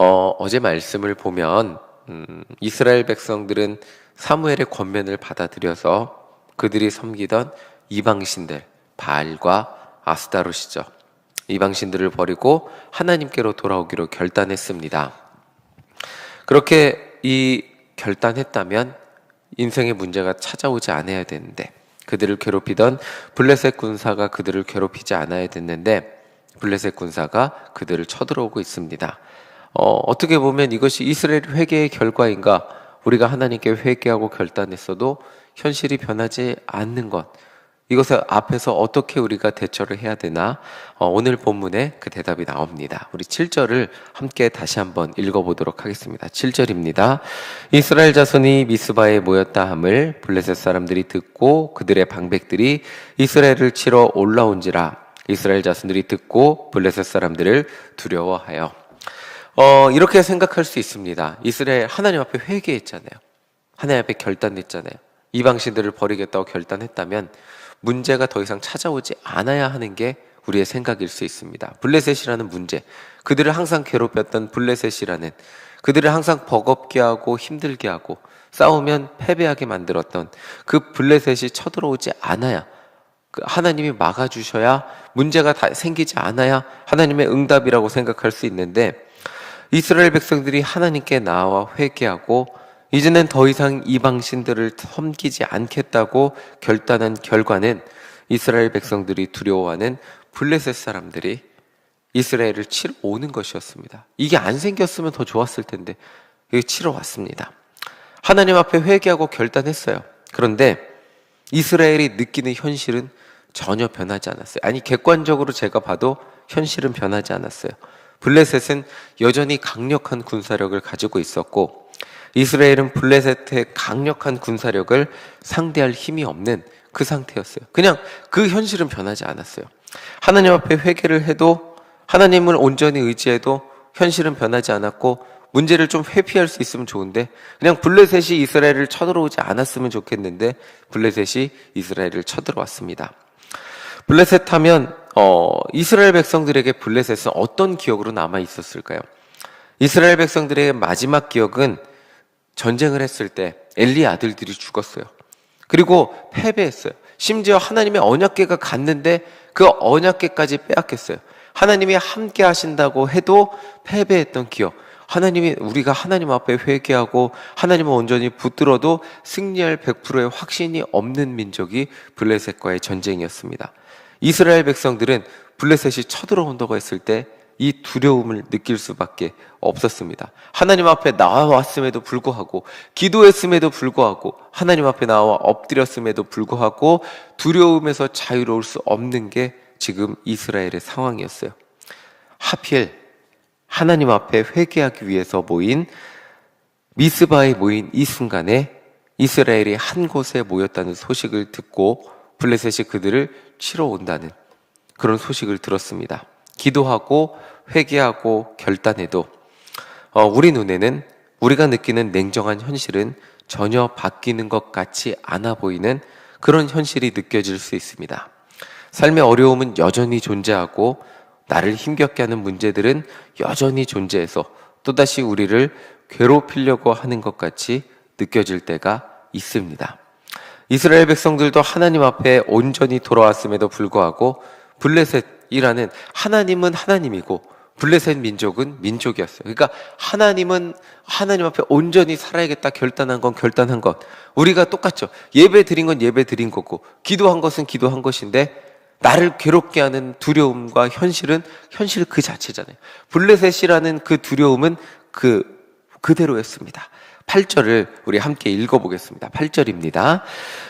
어, 어제 말씀을 보면 음, 이스라엘 백성들은 사무엘의 권면을 받아들여서 그들이 섬기던 이방신들 바알과 아스타롯이죠. 이방신들을 버리고 하나님께로 돌아오기로 결단했습니다. 그렇게 이 결단했다면 인생의 문제가 찾아오지 않아야 되는데 그들을 괴롭히던 블레셋 군사가 그들을 괴롭히지 않아야 됐는데 블레셋 군사가 그들을 쳐들어오고 있습니다. 어, 어떻게 보면 이것이 이스라엘 회개의 결과인가? 우리가 하나님께 회개하고 결단했어도 현실이 변하지 않는 것. 이것을 앞에서 어떻게 우리가 대처를 해야 되나? 어, 오늘 본문에 그 대답이 나옵니다. 우리 7절을 함께 다시 한번 읽어보도록 하겠습니다. 7절입니다. 이스라엘 자손이 미스바에 모였다 함을 블레셋 사람들이 듣고 그들의 방백들이 이스라엘을 치러 올라온지라 이스라엘 자손들이 듣고 블레셋 사람들을 두려워하여 어, 이렇게 생각할 수 있습니다. 이스라엘 하나님 앞에 회개했잖아요. 하나님 앞에 결단했잖아요. 이방신들을 버리겠다고 결단했다면 문제가 더 이상 찾아오지 않아야 하는 게 우리의 생각일 수 있습니다. 블레셋이라는 문제, 그들을 항상 괴롭혔던 블레셋이라는 그들을 항상 버겁게 하고 힘들게 하고 싸우면 패배하게 만들었던 그 블레셋이 쳐들어오지 않아야 그 하나님이 막아주셔야 문제가 다 생기지 않아야 하나님의 응답이라고 생각할 수 있는데 이스라엘 백성들이 하나님께 나와 회개하고 이제는 더 이상 이방 신들을 섬기지 않겠다고 결단한 결과는 이스라엘 백성들이 두려워하는 블레셋 사람들이 이스라엘을 치러 오는 것이었습니다. 이게 안 생겼으면 더 좋았을 텐데 이게 치러 왔습니다. 하나님 앞에 회개하고 결단했어요. 그런데 이스라엘이 느끼는 현실은 전혀 변하지 않았어요. 아니 객관적으로 제가 봐도 현실은 변하지 않았어요. 블레셋은 여전히 강력한 군사력을 가지고 있었고 이스라엘은 블레셋의 강력한 군사력을 상대할 힘이 없는 그 상태였어요. 그냥 그 현실은 변하지 않았어요. 하나님 앞에 회개를 해도 하나님을 온전히 의지해도 현실은 변하지 않았고 문제를 좀 회피할 수 있으면 좋은데 그냥 블레셋이 이스라엘을 쳐들어오지 않았으면 좋겠는데 블레셋이 이스라엘을 쳐들어왔습니다. 블레셋 하면 어, 이스라엘 백성들에게 블레셋은 어떤 기억으로 남아 있었을까요? 이스라엘 백성들의 마지막 기억은 전쟁을 했을 때 엘리 아들들이 죽었어요. 그리고 패배했어요. 심지어 하나님의 언약궤가 갔는데 그 언약궤까지 빼앗겼어요. 하나님이 함께 하신다고 해도 패배했던 기억. 하나님이 우리가 하나님 앞에 회개하고 하나님을 온전히 붙들어도 승리할 100%의 확신이 없는 민족이 블레셋과의 전쟁이었습니다. 이스라엘 백성들은 블레셋이 쳐들어온다고 했을 때 이 두려움을 느낄 수밖에 없었습니다. 하나님 앞에 나와왔음에도 불구하고, 기도했음에도 불구하고, 하나님 앞에 나와 엎드렸음에도 불구하고, 두려움에서 자유로울 수 없는 게 지금 이스라엘의 상황이었어요. 하필 하나님 앞에 회개하기 위해서 모인 미스바에 모인 이 순간에 이스라엘이 한 곳에 모였다는 소식을 듣고 블레셋이 그들을 치러 온다는 그런 소식을 들었습니다. 기도하고 회개하고 결단해도 어, 우리 눈에는 우리가 느끼는 냉정한 현실은 전혀 바뀌는 것 같지 않아 보이는 그런 현실이 느껴질 수 있습니다. 삶의 어려움은 여전히 존재하고 나를 힘겹게 하는 문제들은 여전히 존재해서 또다시 우리를 괴롭히려고 하는 것 같이 느껴질 때가 있습니다. 이스라엘 백성들도 하나님 앞에 온전히 돌아왔음에도 불구하고 블레셋이라는 하나님은 하나님이고 블레셋 민족은 민족이었어요. 그러니까 하나님은 하나님 앞에 온전히 살아야겠다 결단한 건 결단한 것. 우리가 똑같죠. 예배 드린 건 예배 드린 거고 기도한 것은 기도한 것인데 나를 괴롭게 하는 두려움과 현실은 현실 그 자체잖아요. 블레셋이라는 그 두려움은 그 그대로였습니다. 8절을 우리 함께 읽어보겠습니다. 8절입니다.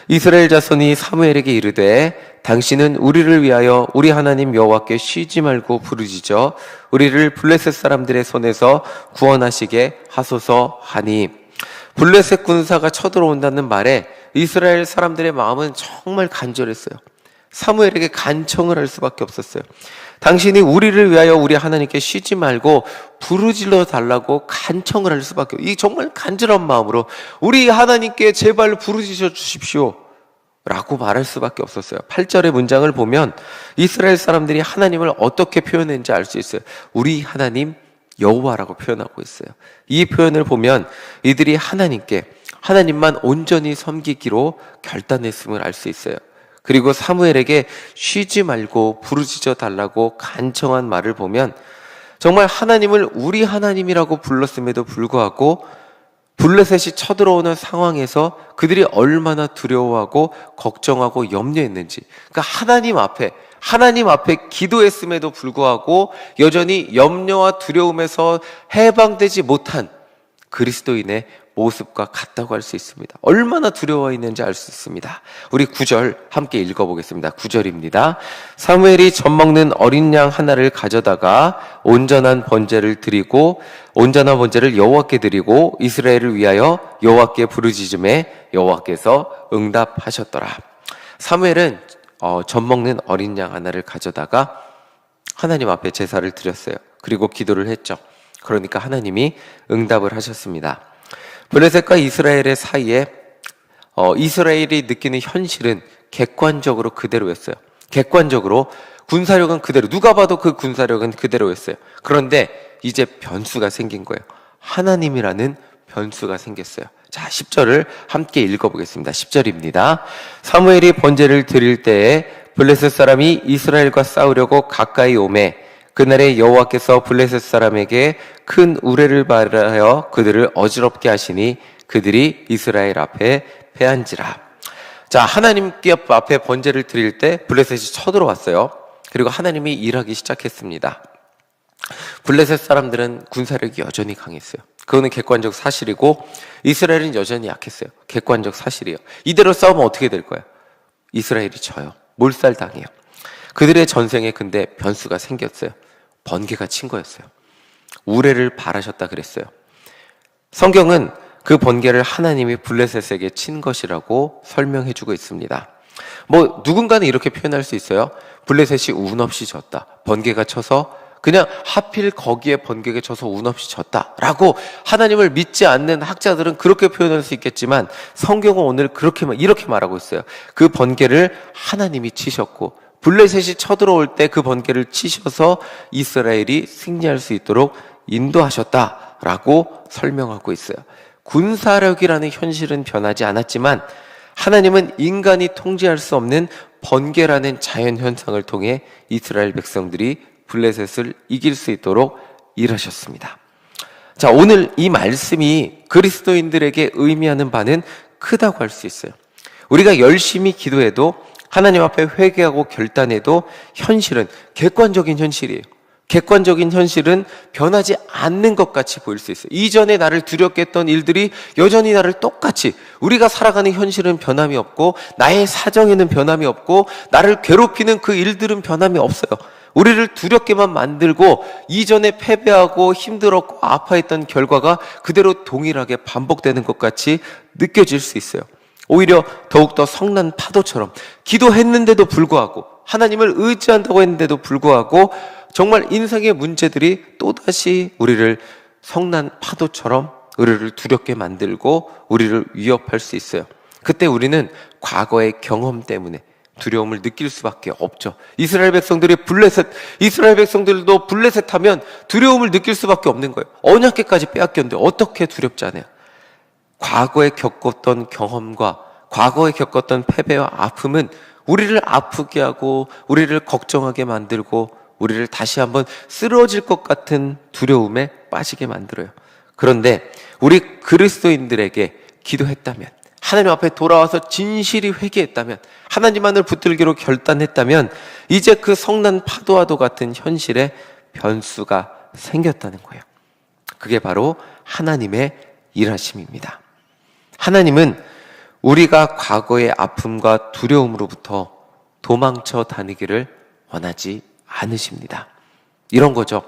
이스라엘 자손이 사무엘에게 이르되 당신은 우리를 위하여 우리 하나님 여호와께 쉬지 말고 부르짖어 우리를 블레셋 사람들의 손에서 구원하시게 하소서 하니 블레셋 군사가 쳐들어온다는 말에 이스라엘 사람들의 마음은 정말 간절했어요. 사무엘에게 간청을 할 수밖에 없었어요. 당신이 우리를 위하여 우리 하나님께 쉬지 말고 부르질러 달라고 간청을 할 수밖에 없어요. 이 정말 간절한 마음으로 우리 하나님께 제발 부르짖어 주십시오. 라고 말할 수밖에 없었어요. 8절의 문장을 보면 이스라엘 사람들이 하나님을 어떻게 표현했는지 알 수 있어요. 우리 하나님 여호와라고 표현하고 있어요. 이 표현을 보면 이들이 하나님께 하나님만 온전히 섬기기로 결단했음을 알 수 있어요. 그리고 사무엘에게 쉬지 말고 부르짖어 달라고 간청한 말을 보면 정말 하나님을 우리 하나님이라고 불렀음에도 불구하고 블레셋이 쳐들어오는 상황에서 그들이 얼마나 두려워하고 걱정하고 염려했는지. 그러니까 하나님 앞에, 하나님 앞에 기도했음에도 불구하고 여전히 염려와 두려움에서 해방되지 못한 그리스도인의 모습과 같다고 할 수 있습니다. 얼마나 두려워 있는지 알 수 있습니다. 우리 구절 함께 읽어보겠습니다. 구절입니다 사무엘이 젖 먹는 어린 양 하나를 가져다가 온전한 번제를 드리고 온전한 번제를 여호와께 드리고 이스라엘을 위하여 여호와께 부르짖음에 여호와께서 응답하셨더라. 사무엘은 어, 젖 먹는 어린 양 하나를 가져다가 하나님 앞에 제사를 드렸어요. 그리고 기도를 했죠. 그러니까 하나님이 응답을 하셨습니다. 블레셋과 이스라엘의 사이에 어, 이스라엘이 느끼는 현실은 객관적으로 그대로였어요. 객관적으로 군사력은 그대로 누가 봐도 그 군사력은 그대로였어요. 그런데 이제 변수가 생긴 거예요. 하나님이라는 변수가 생겼어요. 자, 10절을 함께 읽어보겠습니다. 10절입니다. 사무엘이 번제를 드릴 때에 블레셋 사람이 이스라엘과 싸우려고 가까이 오매 그날에 여호와께서 블레셋 사람에게 큰 우레를 발하여 그들을 어지럽게 하시니 그들이 이스라엘 앞에 패한지라. 자, 하나님께 앞에 번제를 드릴 때 블레셋이 쳐들어왔어요. 그리고 하나님이 일하기 시작했습니다. 블레셋 사람들은 군사력이 여전히 강했어요. 그거는 객관적 사실이고 이스라엘은 여전히 약했어요. 객관적 사실이에요. 이대로 싸우면 어떻게 될 거예요? 이스라엘이 져요. 몰살당해요. 그들의 전생에 근데 변수가 생겼어요. 번개가 친 거였어요. 우레를 바라셨다 그랬어요. 성경은 그 번개를 하나님이 블레셋에게 친 것이라고 설명해 주고 있습니다. 뭐 누군가는 이렇게 표현할 수 있어요. 블레셋이 운 없이 졌다. 번개가 쳐서 그냥 하필 거기에 번개가 쳐서 운 없이 졌다라고 하나님을 믿지 않는 학자들은 그렇게 표현할 수 있겠지만 성경은 오늘 그렇게 이렇게 말하고 있어요. 그 번개를 하나님이 치셨고 블레셋이 쳐들어올 때 그 번개를 치셔서 이스라엘이 승리할 수 있도록 인도하셨다라고 설명하고 있어요. 군사력이라는 현실은 변하지 않았지만 하나님은 인간이 통제할 수 없는 번개라는 자연 현상을 통해 이스라엘 백성들이 블레셋을 이길 수 있도록 일하셨습니다. 자, 오늘 이 말씀이 그리스도인들에게 의미하는 바는 크다고 할 수 있어요. 우리가 열심히 기도해도 하나님 앞에 회개하고 결단해도 현실은 객관적인 현실이에요. 객관적인 현실은 변하지 않는 것 같이 보일 수 있어요. 이전에 나를 두렵게 했던 일들이 여전히 나를 똑같이 우리가 살아가는 현실은 변함이 없고 나의 사정에는 변함이 없고 나를 괴롭히는 그 일들은 변함이 없어요. 우리를 두렵게만 만들고 이전에 패배하고 힘들었고 아파했던 결과가 그대로 동일하게 반복되는 것 같이 느껴질 수 있어요. 오히려 더욱더 성난 파도처럼 기도했는데도 불구하고 하나님을 의지한다고 했는데도 불구하고 정말 인생의 문제들이 또다시 우리를 성난 파도처럼 우리를 두렵게 만들고 우리를 위협할 수 있어요. 그때 우리는 과거의 경험 때문에 두려움을 느낄 수밖에 없죠. 이스라엘 백성들이 블레셋, 이스라엘 백성들도 블레셋 하면 두려움을 느낄 수밖에 없는 거예요. 언약계까지 빼앗겼는데 어떻게 두렵지 않아요? 과거에 겪었던 경험과 과거에 겪었던 패배와 아픔은 우리를 아프게 하고 우리를 걱정하게 만들고 우리를 다시 한번 쓰러질 것 같은 두려움에 빠지게 만들어요. 그런데 우리 그리스도인들에게 기도했다면 하나님 앞에 돌아와서 진실이 회개했다면 하나님만을 붙들기로 결단했다면 이제 그 성난 파도와도 같은 현실에 변수가 생겼다는 거예요. 그게 바로 하나님의 일하심입니다. 하나님은 우리가 과거의 아픔과 두려움으로부터 도망쳐 다니기를 원하지 않으십니다. 이런 거죠.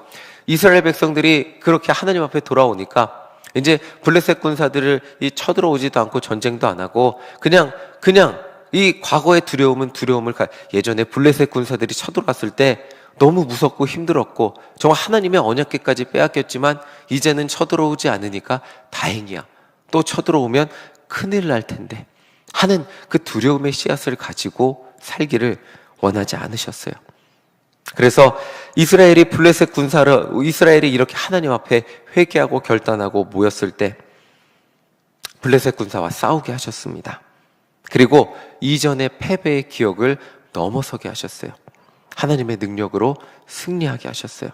이스라엘 백성들이 그렇게 하나님 앞에 돌아오니까 이제 블레셋 군사들을 이 쳐들어오지도 않고 전쟁도 안 하고 그냥 그냥 이 과거의 두려움은 두려움을 가 예전에 블레셋 군사들이 쳐들어왔을 때 너무 무섭고 힘들었고 정말 하나님의 언약계까지 빼앗겼지만 이제는 쳐들어오지 않으니까 다행이야. 또 쳐들어오면 큰일 날 텐데 하는 그 두려움의 씨앗을 가지고 살기를 원하지 않으셨어요. 그래서 이스라엘이 블레셋 군사를 이스라엘이 이렇게 하나님 앞에 회개하고 결단하고 모였을 때 블레셋 군사와 싸우게 하셨습니다. 그리고 이전의 패배의 기억을 넘어서게 하셨어요. 하나님의 능력으로 승리하게 하셨어요.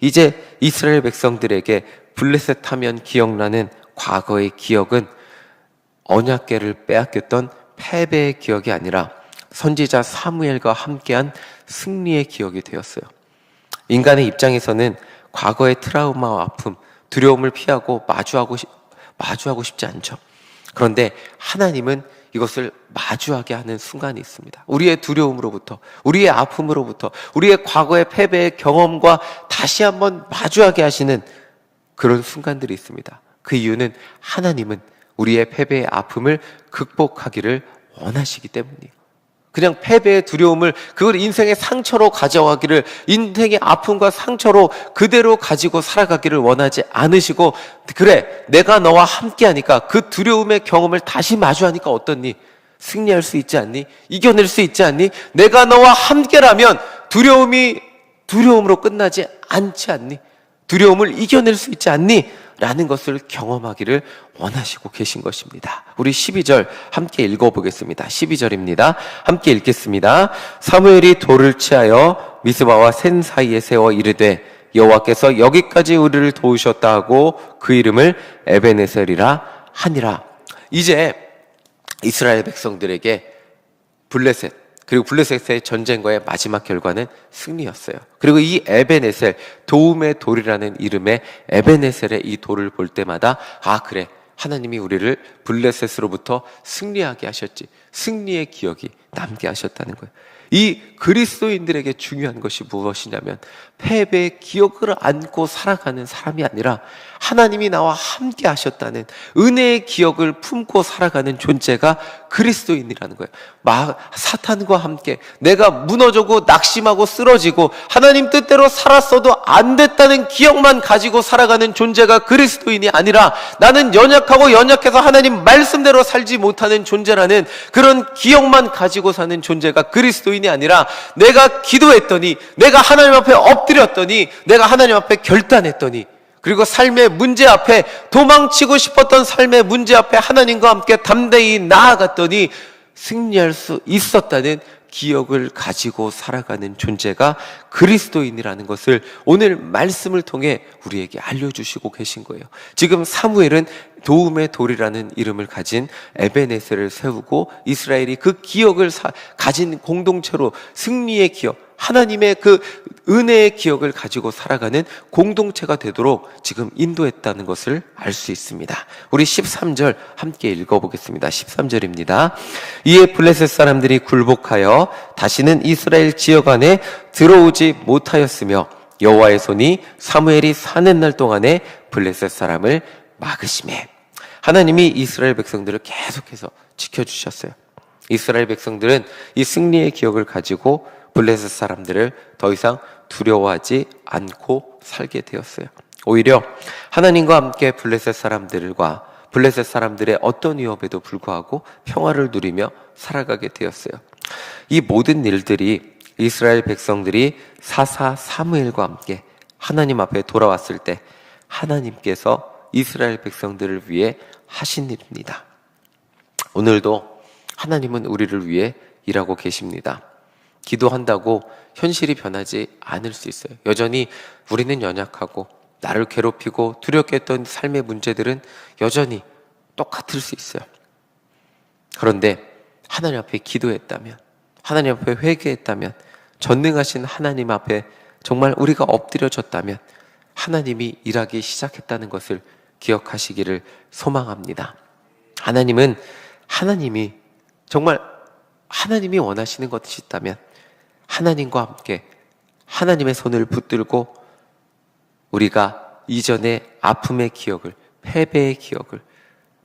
이제 이스라엘 백성들에게 블레셋 하면 기억나는 과거의 기억은 언약계를 빼앗겼던 패배의 기억이 아니라 선지자 사무엘과 함께한 승리의 기억이 되었어요. 인간의 입장에서는 과거의 트라우마와 아픔, 두려움을 피하고 마주하고 싶, 마주하고 싶지 않죠. 그런데 하나님은 이것을 마주하게 하는 순간이 있습니다. 우리의 두려움으로부터, 우리의 아픔으로부터, 우리의 과거의 패배의 경험과 다시 한번 마주하게 하시는 그런 순간들이 있습니다. 그 이유는 하나님은 우리의 패배의 아픔을 극복하기를 원하시기 때문이에요. 그냥 패배의 두려움을 그걸 인생의 상처로 가져가기를 인생의 아픔과 상처로 그대로 가지고 살아가기를 원하지 않으시고 그래 내가 너와 함께하니까 그 두려움의 경험을 다시 마주하니까 어떻니? 승리할 수 있지 않니? 이겨낼 수 있지 않니? 내가 너와 함께라면 두려움이 두려움으로 끝나지 않지 않니? 두려움을 이겨낼 수 있지 않니 라는 것을 경험하기를 원하시고 계신 것입니다. 우리 12절 함께 읽어보겠습니다. 12절입니다. 함께 읽겠습니다. 사무엘이 돌을 취하여 미스바와 센 사이에 세워 이르되 여호와께서 여기까지 우리를 도우셨다 하고 그 이름을 에베네셀이라 하니라. 이제 이스라엘 백성들에게 블레셋 그리고 블레셋의 전쟁과의 마지막 결과는 승리였어요. 그리고 이 에베네셀, 도움의 돌이라는 이름의 에베네셀의 이 돌을 볼 때마다 아 그래 하나님이 우리를 블레셋으로부터 승리하게 하셨지. 승리의 기억이 남게 하셨다는 거예요. 이 그리스도인들에게 중요한 것이 무엇이냐면 패배의 기억을 안고 살아가는 사람이 아니라 하나님이 나와 함께 하셨다는 은혜의 기억을 품고 살아가는 존재가 그리스도인이라는 거예요. 마, 사탄과 함께 내가 무너지고 낙심하고 쓰러지고 하나님 뜻대로 살았어도 안 됐다는 기억만 가지고 살아가는 존재가 그리스도인이 아니라 나는 연약하고 연약해서 하나님 말씀대로 살지 못하는 존재라는 그런 기억만 가지고 사는 존재가 그리스도인 이 아니라 내가 기도했더니 내가 하나님 앞에 엎드렸더니 내가 하나님 앞에 결단했더니 그리고 삶의 문제 앞에 도망치고 싶었던 삶의 문제 앞에 하나님과 함께 담대히 나아갔더니 승리할 수 있었다는 기억을 가지고 살아가는 존재가 그리스도인이라는 것을 오늘 말씀을 통해 우리에게 알려주시고 계신 거예요. 지금 사무엘은 도움의 돌이라는 이름을 가진 에베네스를 세우고 이스라엘이 그 기억을 사, 가진 공동체로 승리의 기억, 하나님의 그 은혜의 기억을 가지고 살아가는 공동체가 되도록 지금 인도했다는 것을 알 수 있습니다. 우리 13절 함께 읽어보겠습니다. 13절입니다. 이에 블레셋 사람들이 굴복하여 다시는 이스라엘 지역 안에 들어오지 못하였으며 여호와의 손이 사무엘이 사는 날 동안에 블레셋 사람을 막으심에 하나님이 이스라엘 백성들을 계속해서 지켜주셨어요. 이스라엘 백성들은 이 승리의 기억을 가지고 블레셋 사람들을 더 이상 두려워하지 않고 살게 되었어요. 오히려 하나님과 함께 블레셋 사람들과 블레셋 사람들의 어떤 위협에도 불구하고 평화를 누리며 살아가게 되었어요. 이 모든 일들이 이스라엘 백성들이 사사 사무엘과 함께 하나님 앞에 돌아왔을 때 하나님께서 이스라엘 백성들을 위해 하신 일입니다. 오늘도 하나님은 우리를 위해 일하고 계십니다. 기도한다고 현실이 변하지 않을 수 있어요. 여전히 우리는 연약하고 나를 괴롭히고 두렵게 했던 삶의 문제들은 여전히 똑같을 수 있어요. 그런데 하나님 앞에 기도했다면, 하나님 앞에 회개했다면, 전능하신 하나님 앞에 정말 우리가 엎드려졌다면 하나님이 일하기 시작했다는 것을 기억하시기를 소망합니다. 하나님은 하나님이 정말 하나님이 원하시는 것이 있다면 하나님과 함께 하나님의 손을 붙들고 우리가 이전의 아픔의 기억을, 패배의 기억을,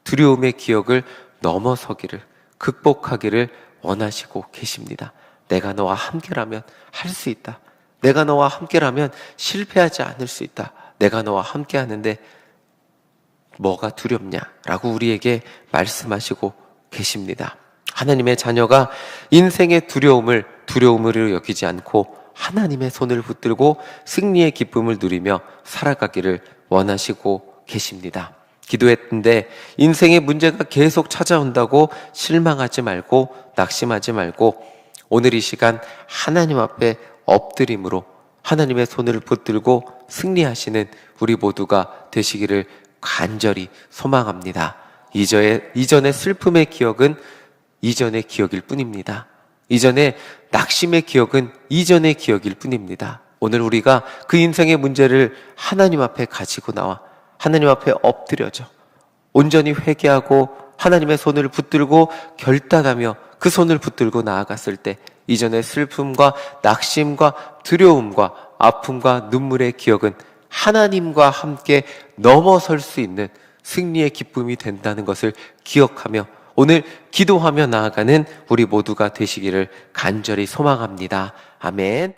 두려움의 기억을 넘어서기를, 극복하기를 원하시고 계십니다. 내가 너와 함께라면 할 수 있다. 내가 너와 함께라면 실패하지 않을 수 있다. 내가 너와 함께 하는데 뭐가 두렵냐? 라고 우리에게 말씀하시고 계십니다. 하나님의 자녀가 인생의 두려움을 두려움으로 여기지 않고 하나님의 손을 붙들고 승리의 기쁨을 누리며 살아가기를 원하시고 계십니다. 기도했는데 인생의 문제가 계속 찾아온다고 실망하지 말고 낙심하지 말고 오늘 이 시간 하나님 앞에 엎드림으로 하나님의 손을 붙들고 승리하시는 우리 모두가 되시기를 간절히 소망합니다. 이전의, 이전의 슬픔의 기억은 이전의 기억일 뿐입니다. 이전의 낙심의 기억은 이전의 기억일 뿐입니다. 오늘 우리가 그 인생의 문제를 하나님 앞에 가지고 나와 하나님 앞에 엎드려져 온전히 회개하고 하나님의 손을 붙들고 결단하며 그 손을 붙들고 나아갔을 때 이전의 슬픔과 낙심과 두려움과 아픔과 눈물의 기억은 하나님과 함께 넘어설 수 있는 승리의 기쁨이 된다는 것을 기억하며 오늘 기도하며 나아가는 우리 모두가 되시기를 간절히 소망합니다. 아멘.